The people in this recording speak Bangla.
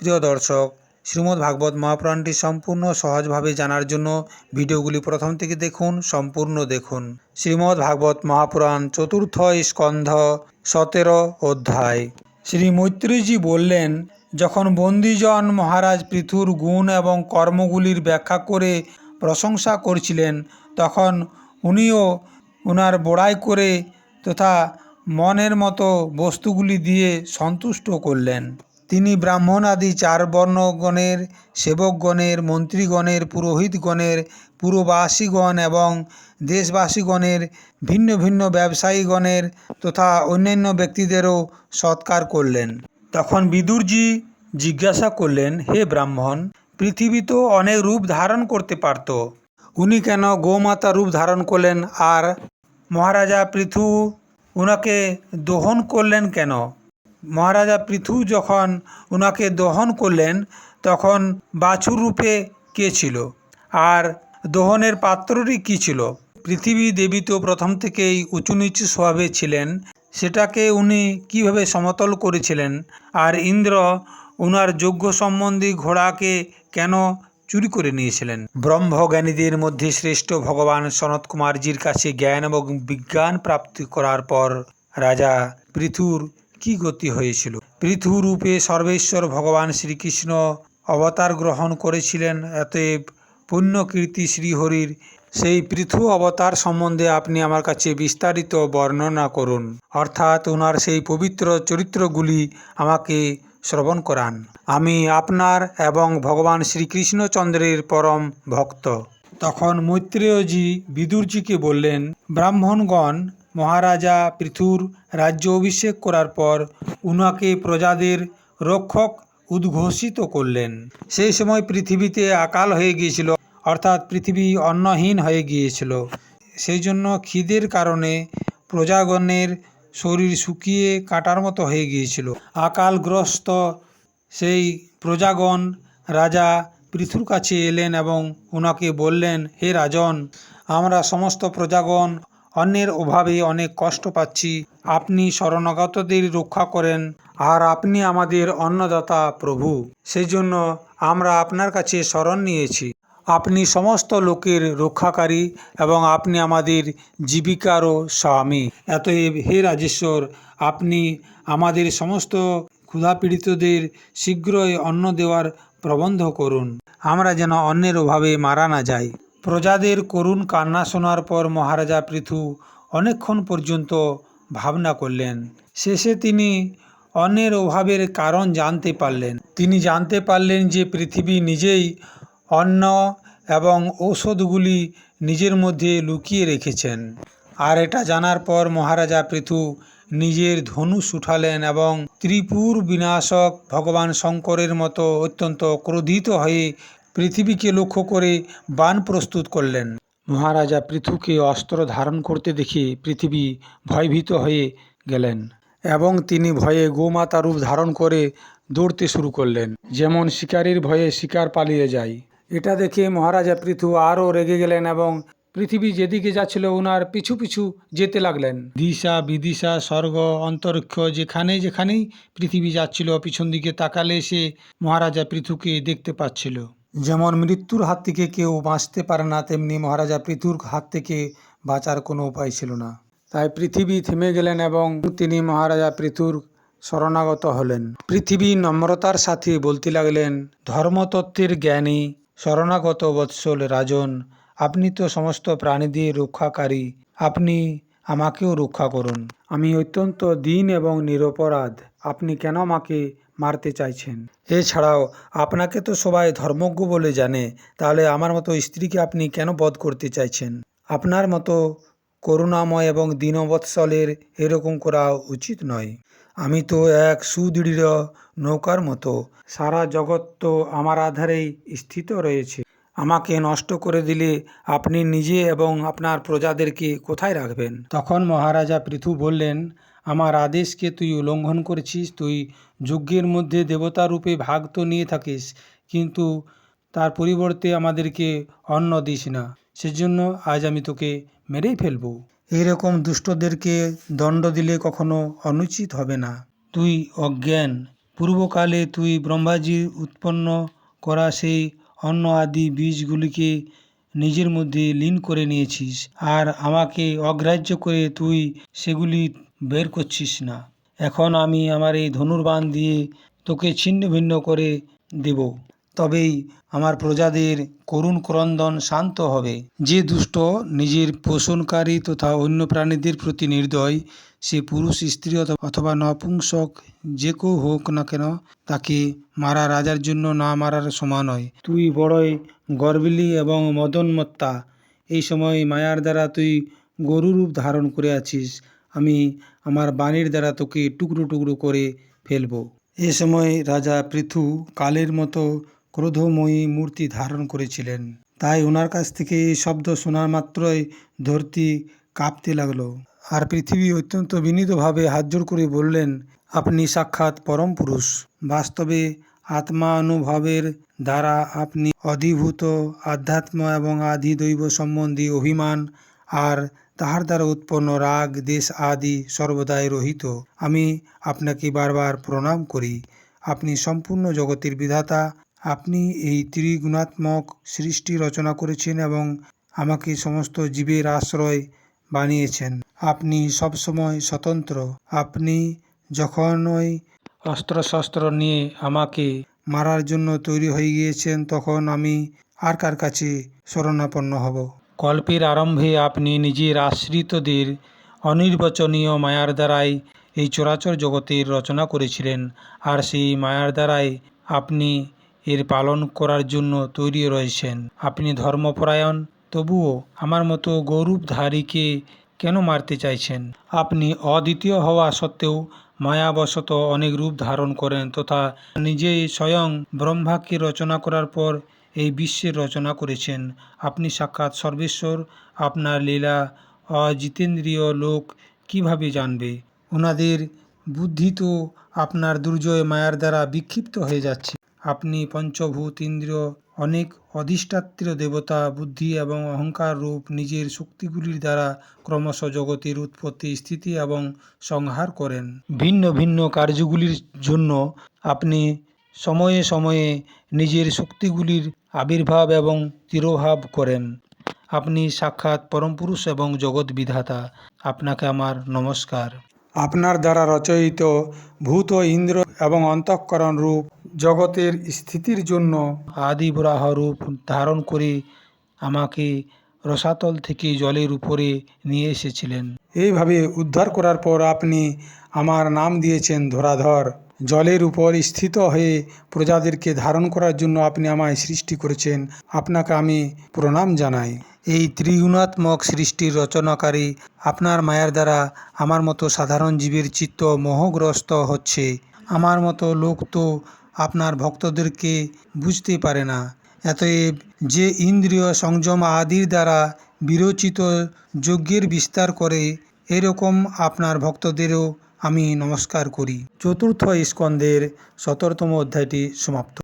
প্রিয় দর্শক, শ্রীমদ্ ভাগবত মহাপুরাণটি সম্পূর্ণ সহজভাবে জানার জন্য ভিডিওগুলি প্রথম থেকে দেখুন, সম্পূর্ণ দেখুন। শ্রীমদ্ ভাগবত মহাপুরাণ চতুর্থ স্কন্ধ সতেরো অধ্যায়। শ্রী মৈত্রীজি বললেন, যখন বন্দিজন মহারাজ পৃথুর গুণ এবং কর্মগুলির ব্যাখ্যা করে প্রশংসা করছিলেন, তখন উনিও ওনার বড়াই করে তথা মনের মতো বস্তুগুলি দিয়ে সন্তুষ্ট করলেন। তিনি ব্রাহ্মণ আদি চার বর্ণগণের সেবকগণের, মন্ত্রীগণের, পুরোহিতগণের, পুরবাসীগণ এবং দেশবাসীগণের, ভিন্ন ভিন্ন ব্যবসায়ীগণের তথা অন্যান্য ব্যক্তিদেরও সৎকার করলেন। তখন বিদুরজি জিজ্ঞাসা করলেন, হে ব্রাহ্মণ, পৃথিবী তো অনেক রূপ ধারণ করতে পারত। উনি কেন গোমাতা রূপ ধারণ করলেন? আর মহারাজা পৃথু ওনাকে দহন করলেন কেন? মহারাজা পৃথু যখন ওনাকে দহন করলেন, তখন বাছুর রূপে কে ছিল? আর দহনের পাত্রটি কী ছিল? পৃথিবী দেবী তো প্রথম থেকেই উঁচু নিচু স্বভাবে ছিলেন, সেটাকে উনি কীভাবে সমতল করেছিলেন? আর ইন্দ্র ওনার যোগ্য সম্বন্ধী ঘোড়াকে কেন চুরি করে নিয়েছিলেন? ব্রহ্মজ্ঞানীদের মধ্যে শ্রেষ্ঠ ভগবান সনত কুমারজির কাছে জ্ঞান এবং বিজ্ঞান প্রাপ্তি করার পর রাজা পৃথুর কি গতি হয়েছিল? পৃথু রূপে সর্বেশ্বর ভগবান শ্রীকৃষ্ণ অবতার গ্রহণ করেছিলেন, অতএব পুণ্যকীর্তি শ্রীহরির। সেই পৃথু অবতার সম্বন্ধে আপনি আমার কাছে বিস্তারিত বর্ণনা করুন। অর্থাৎ ওনার সেই পবিত্র চরিত্রগুলি আমাকে শ্রবণ করান। আমি আপনার এবং ভগবান শ্রীকৃষ্ণচন্দ্রের পরম ভক্ত। তখন মৈত্রেয়জি বিদুরজিকে বললেন, ব্রাহ্মণগণ মহারাজা পৃথুর রাজ্য অভিষেক করার পর উনাকে প্রজাদের রক্ষক উদ্ঘোষিত করলেন। সেই সময় পৃথিবীতে আকাল হয়ে গিয়েছিল, অর্থাৎ পৃথিবী অন্নহীন হয়ে গিয়েছিল। সেই জন্য খিদের কারণে প্রজাগণের শরীর শুকিয়ে কাটার মতো হয়ে গিয়েছিল। আকালগ্রস্ত সেই প্রজাগণ রাজা পৃথুর কাছে এলেন এবং ওনাকে বললেন, হে রাজন, আমরা সমস্ত প্রজাগণ অন্যের অভাবে অনেক কষ্ট পাচ্ছি। আপনি শরণাগতদের রক্ষা করেন আর আপনি আমাদের অন্নদাতা প্রভু। সেই জন্য আমরা আপনার কাছে শরণ নিয়েছি। আপনি সমস্ত লোকের রক্ষাকারী এবং আপনি আমাদের জীবিকারও স্বামী। এতএব হে রাজেশ্বর, আপনি আমাদের সমস্ত ক্ষুধাপীড়িতদের শীঘ্রই অন্ন দেওয়ার প্রবন্ধ করুন। আমরা যেন অন্যের অভাবে মারা না যাই। প্রজাদের করুণ কান্না শোনার পর মহারাজা পৃথু অনেকক্ষণ পর্যন্ত ভাবনা করলেন। শেষে তিনি অন্যের অভাবের কারণ জানতে পারলেন। তিনি জানতে পারলেন যে পৃথিবী নিজেই অন্ন এবং ঔষধগুলি নিজের মধ্যে লুকিয়ে রেখেছেন। আর এটা জানার পর মহারাজা পৃথু নিজের ধনুষ উঠালেন এবং ত্রিপুর বিনাশক ভগবান শঙ্করের মতো অত্যন্ত ক্রোধিত হয়ে পৃথিবীকে লক্ষ্য করে বান প্রস্তুত করলেন। মহারাজা পৃথুকে অস্ত্র ধারণ করতে দেখে পৃথিবী ভয়ভীত হয়ে গেলেন এবং তিনি ভয়ে গোমাতা রূপ ধারণ করে দৌড়তে শুরু করলেন। যেমন শিকারীর ভয়ে শিকার পালিয়ে যায়। এটা দেখে মহারাজা পৃথু আরও রেগে গেলেন এবং পৃথিবী যেদিকে যাচ্ছিল ওনার পিছু পিছু যেতে লাগলেন। দিশা, বিদিশা, স্বর্গ, অন্তরিক্ষ যেখানে যেখানেই পৃথিবী যাচ্ছিল, পিছন দিকে তাকালে সে মহারাজা পৃথুকে দেখতে পাচ্ছিল। যেমন মৃত্যুর হাত থেকে কেউ বাঁচতে পারে না, তেমনি মহারাজা পৃথুর হাত থেকে বাঁচার কোনো উপায় ছিল না। তাই পৃথিবী থেমে গেলেন এবং তিনি মহারাজা পৃথুর শরণাগত হলেন। পৃথিবী নম্রতার সাথে বলতে লাগলেন, ধর্মতত্ত্বের জ্ঞানী, শরণাগত বৎসল রাজন, আপনি তো সমস্ত প্রাণীদের রক্ষাকারী, আপনি আমাকেও রক্ষা করুন। আমি অত্যন্ত দিন এবং নিরপরাধ, আপনি কেন আমাকে মারতে চাইছেন। এছাড়াও, আপনাকে তো সবাই ধর্মজ্ঞ বলে জানে, তাহলে আমার মতো স্ত্রীকে আপনি কেন বধ করতে চাইছেন? আপনার মতো করুণাময় এবং দীনবৎসলের এরকম করা উচিত নয়। আমি তো এক সুদৃঢ় নৌকার মতো। সারা জগৎ তো আমার আধারেই স্থিত রয়েছে। আমাকে নষ্ট করে দিলে আপনি নিজে এবং আপনার প্রজাদেরকে কোথায় রাখবেন? তখন মহারাজা পৃথু বললেন আমার আদেশকে তুই উল্লঙ্ঘন করেছিস, তুই যজ্ঞের মধ্যে দেবতা রূপে ভাগ তো নিয়ে থাকিস, কিন্তু তার পরিবর্তে আমাদেরকে অন্ন দিস না। সেজন্য আজ আমি তোকে মেরেই ফেলব। এরকম দুষ্টদেরকে দণ্ড দিলে কখনো অনুচিত হবে না। তুই অজ্ঞান। পূর্বকালে তুই ব্রহ্মাজির উৎপন্ন করা সেই অন্ন আদি বীজগুলিকে নিজের মধ্যে লীন করে নিয়েছিস, আর আমাকে অগ্রাহ্য করে তুই সেগুলি বের করছিস না। এখন আমি আমার এই ধনুর্বাণ দিয়ে তোকে ছিন্ন ভিন্ন করে দেব। তবেই আমার প্রজাদের করুণ ক্রন্দন শান্ত হবে। যে দুষ্ট নিজের পোষণকারী তথা অন্য প্রাণীদের প্রতি নির্দয়, সে পুরুষ, স্ত্রী অথবা নপুংসক, যে কেউ হোক না কেন, তাকে মারা রাজার জন্য না মারার সমান হয় তুই বড়ই গর্বিলি এবং মদনমত্তা। এই সময় মায়ার দ্বারা তুই গরুরূপ ধারণ করে আছিস। আমি আমার বাণীর দ্বারা তোকে টুকরো টুকরো করে ফেলব। এ সময় রাজা পৃথু কালের মতো ক্রোধময়ী মূর্তি ধারণ করেছিলেন। তাই ওনার কাছ থেকে এই শব্দ শোনার মাত্রই ধরতি কাঁপতে লাগল। আর পৃথিবী অত্যন্ত বিনীতভাবে হাতজোড় করে বললেন, আপনি সাক্ষাৎ পরম পুরুষ। বাস্তবে আত্মানুভবের দ্বারা আপনি অধিভূত আধ্যাত্ম এবং আদি দৈব সম্বন্ধী অভিমান আর তাহার দ্বারা উৎপন্ন রাগ, দেশ আদি সর্বদাই রহিত। আমি আপনাকে বারবার প্রণাম করি। আপনি সম্পূর্ণ জগতের বিধাতা। আপনি এই ত্রিগুণাত্মক সৃষ্টি রচনা করেছেন এবং আমাকে সমস্ত জীবের আশ্রয় বানিয়েছেন। আপনি সবসময় স্বতন্ত্র। আপনি যখনই অস্ত্রশস্ত্র নিয়ে আমাকে মারার জন্য তৈরি হয়ে গিয়েছেন, তখন আমি আর কার কাছে শরণাপন্ন হব? কল্পের আরম্ভে আপনি নিজের আশ্রিতদের অনির্বচনীয় মায়ার দ্বারাই এই চরাচর জগতের রচনা করেছিলেন। আর সেই মায়ার দ্বারাই আপনি এর পালন করার জন্য তৈরি রয়েছেন। আপনি ধর্মপরায়ণ, তবুও আমার মতো গৌরবধারীকে কেন মারতে চাইছেন? আপনি অদ্বিতীয় হওয়া সত্ত্বেও মায়াবশত অনেক রূপ ধারণ করেন, তথা নিজেই স্বয়ং ব্রহ্মাকে রচনা করার পর এই বিশ্বের রচনা করেছেন। আপনি সাক্ষাৎ সর্বেশ্বর, আপনার লীলা অজিতেন্দ্রীয় লোক কীভাবে জানবে? ওনাদের বুদ্ধি তো আপনার দুর্জয় মায়ার দ্বারা বিক্ষিপ্ত হয়ে যাচ্ছে। আপনি পঞ্চভূত ইন্দ্রিয়, অনেক অধিষ্ঠাত্র দেবতা, বুদ্ধি এবং অহংকার রূপ নিজের শক্তিগুলির দ্বারা ক্রমশ জগতের উৎপত্তি, স্থিতি এবং সংহার করেন। ভিন্ন ভিন্ন কার্যগুলির জন্য আপনি সময়ে সময়ে নিজের শক্তিগুলির আবির্ভাব এবং তিরোভাব করেন। আপনি সাক্ষাৎ পরমপুরুষ এবং জগৎ বিধাতা। আপনাকে আমার নমস্কার। আপনার দ্বারা রচয়িত ভূত ইন্দ্র এবং অন্তঃকরণ রূপ জগতের স্থিতির জন্য আদি বরাহ রূপ ধারণ করে আমাকে রসাতল থেকে জলের উপরে নিয়ে এসেছিলেন। এইভাবে উদ্ধার করার পর আপনি আমার নাম দিয়েছেন ধরাধর। জলের উপর স্থিত হয়ে প্রজাদেরকে ধারণ করার জন্য আপনি আমায় সৃষ্টি করেছেন। আপনাকে আমি প্রণাম জানাই। এই ত্রিগুণাত্মক সৃষ্টির রচনাকারী আপনার মায়ার দ্বারা আমার মতো সাধারণ জীবের চিত্ত মোহগ্রস্ত হচ্ছে। আমার মতো লোক তো আপনার ভক্তদেরকে বুঝতে পারে না। এতএব যে ইন্দ্রিয় সংযম আদির দ্বারা বিরচিত যজ্ঞের বিস্তার করে, এরকম আপনার ভক্তদেরও আমি নমস্কার করি। চতুর্থ স্কন্ধের সতেরোতম অধ্যায়টি সমাপ্ত।